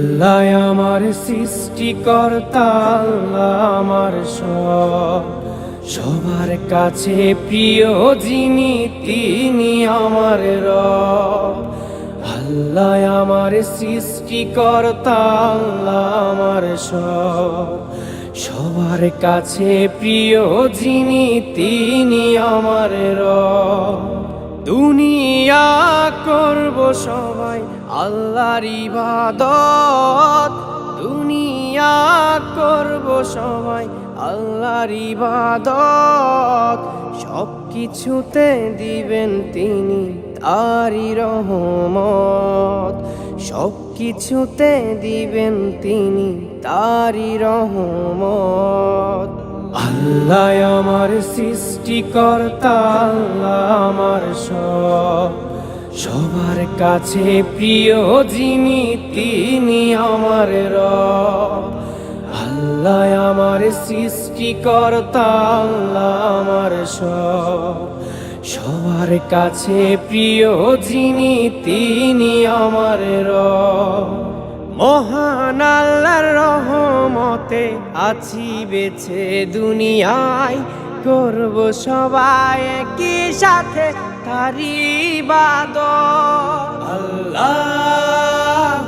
আল্লাহ আমার সৃষ্টিকর্তা, আল্লাহ আমার সব। সবার কাছে প্রিয় যিনি, তিনি আমার রব। আল্লাহ আমার সৃষ্টিকর্তা, আল্লাহ আমার সব। সবার কাছে প্রিয় যিনি, তিনি আমার রব। দুনিয়া করব সবাই আল্লাহর ইবাদত। দুনিয়া করব সবাই আল্লাহর ইবাদত। সব কিছুতে দিবেন তিনি তারি রহমত। সব কিছুতে দিবেন তিনি তারি রহমত। আল্লাহ আমার সৃষ্টিকর্তা, আল্লাহ আমার সব। সবার কাছে প্রিয় যিনি, তিনি আমার রব। আল্লাহ আমার সৃষ্টিকর্তা, আল্লাহ আমার সব। সবার কাছে প্রিয় যিনি, তিনি আমার রব। মহান আল্লাহর রহমতে আছি বেছে দুনিয়ায় করব সবাই কি সাথে তারি বাদ আল্লাহ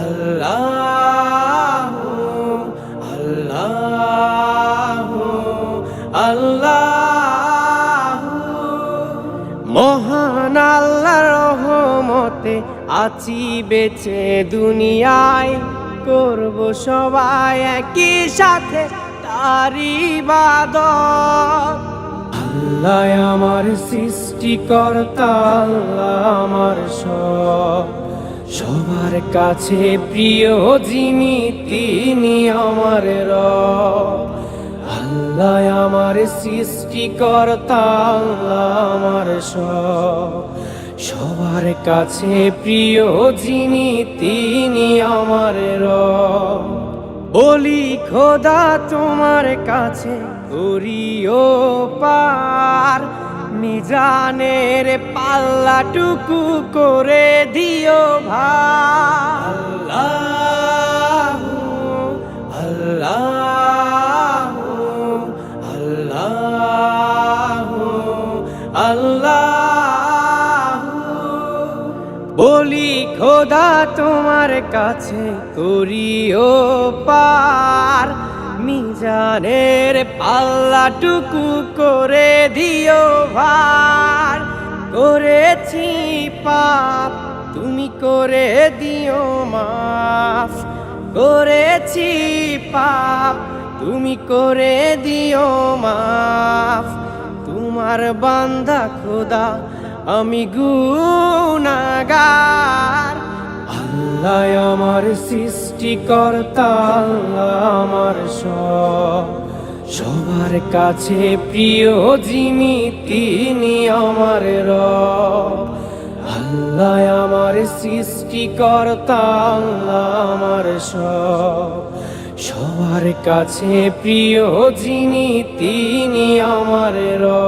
আল্লাহ আল্লাহ আল্লাহ। মহান আল্লাহর রহমতে আছি বেছে দুনিয়ায় করব সবাই একই সাথে তারি বাদ আল্লাহ আমার সৃষ্টিকর্তা, আল্লাহ আমার সব। সবার কাছে প্রিয় যিনি, তিনি আমার রব। আল্লাহ আমার সৃষ্টিকর্তা, আল্লাহ আমার সব। সবার কাছে প্রিয় যিনি, তিনি আমার রব। বলি, খোদা তোমার কাছে করিও পার। মিজানের পাল্লাটুকু করে দিও ভাই আল্লাহ আল্লাহ। বলি, খোদা তোমার কাছে করিও পার। মিজানের পাল্লাটুকু করে দিও ভার। করেছি পাপ, তুমি করে দিও মাফ। করেছি পাপ, তুমি করে দিও মাফ। তোমার বান্দা খোদা আমি গুনাগার। আল্লাহ আমার সৃষ্টিকর্তা, আল্লাহ আমার সব। সবার কাছে প্রিয় যিনি, তিনি আমার রব। আল্লাহ আমার সৃষ্টিকর্তা, আল্লাহ আমার সব। সবার কাছে প্রিয় যিনি, তিনি আমার রব।